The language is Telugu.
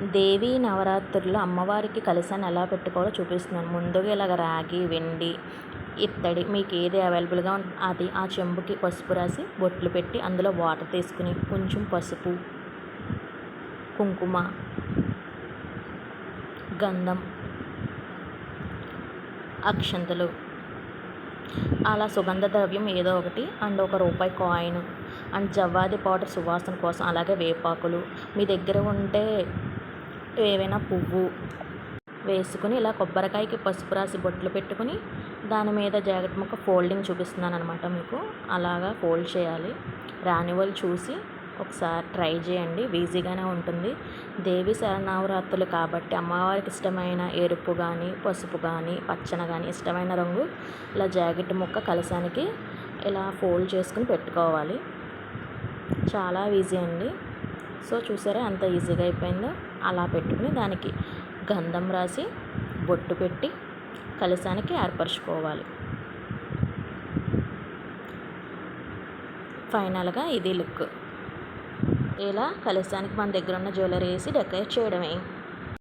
దేవీ నవరాత్రుల్లో అమ్మవారికి కలశాన్ని ఎలా పెట్టుకోవాలో చూపిస్తున్నాను. ముందుగా ఇలాగ రాగి వెండి ఇత్తడి మీకు ఏది అవైలబుల్గా ఉంటుంది అది ఆ చెంబుకి పసుపు రాసి బొట్లు పెట్టి అందులో వాటర్ తీసుకుని కొంచెం పసుపు కుంకుమ గంధం అక్షంతలు అలా సుగంధ ద్రవ్యం ఏదో ఒకటి అండ్ ఒక రూపాయి కాయిన్ అండ్ జవ్వాది పౌడర్ సువాసన కోసం అలాగే వేపాకులు. మీ దగ్గర ఉంటే ఏవైనా పువ్వు వేసుకుని ఇలా కొబ్బరికాయకి పసుపు రాసి బొట్లు పెట్టుకుని దాని మీద జాకెట్ ముక్క ఫోల్డింగ్ చూపిస్తున్నాను అనమాట మీకు. అలాగా ఫోల్డ్ చేయాలి. రాని వాళ్ళు చూసి ఒకసారి ట్రై చేయండి. ఈజీగానే ఉంటుంది. దేవి శరణావరాత్రులు కాబట్టి అమ్మవారికి ఇష్టమైన ఎరుపు కానీ పసుపు కానీ పచ్చన కానీ ఇష్టమైన రంగు ఇలా జాకెట్ ముక్క కలసానికి ఇలా ఫోల్డ్ చేసుకుని పెట్టుకోవాలి. చాలా ఈజీ అండి. సో చూసారా ఎంత ఈజీగా అయిపోయిందో? అలా పెట్టుకుని దానికి గంధం రాసి బొట్టు పెట్టి కలశానికి ఏర్పరచుకోవాలి. ఫైనల్గా ఇది లుక్. ఇలా కలశానికి మన దగ్గర ఉన్న జ్యువెలరీ వేసి డెకరేట్ చేయడమే.